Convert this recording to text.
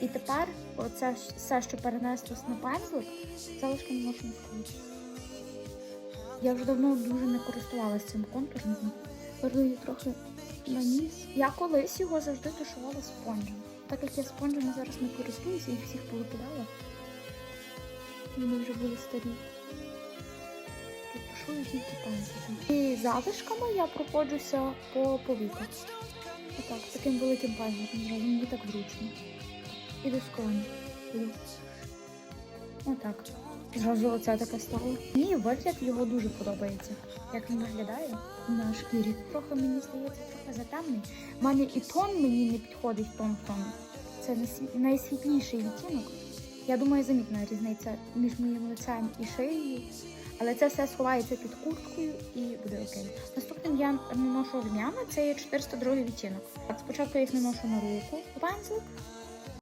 І тепер оце все, що перенеслось на пензлик, залишки не можна скрути. Я вже давно дуже не користувалася цим контурником. Беру її трохи на ніс. Я колись його завжди тушувала спонжем. Так як я спонжем зараз не користуюся, їх всіх повикидала. Вони вже були старі. Тушую тільки пензликом. І залишками я проходжуся по повіках. Отак, таким великим пензликом мені так зручно. І до. Іду. Отак. Зразу оце таке стало. Мені вигляд його дуже подобається. Як він виглядає на шкірі. Трохи мені здається, трохи затемний. У мене і тон мені не підходить тон в тон. Це найсві- найсвітліший відтінок. Я думаю, замітна різниця між моїм лицем і шиєю. Але це все сховається під курткою і буде окей. Наступним я наношу рум'яна, це є 402 відтінок. Спочатку я їх наношу на руку, пензлик,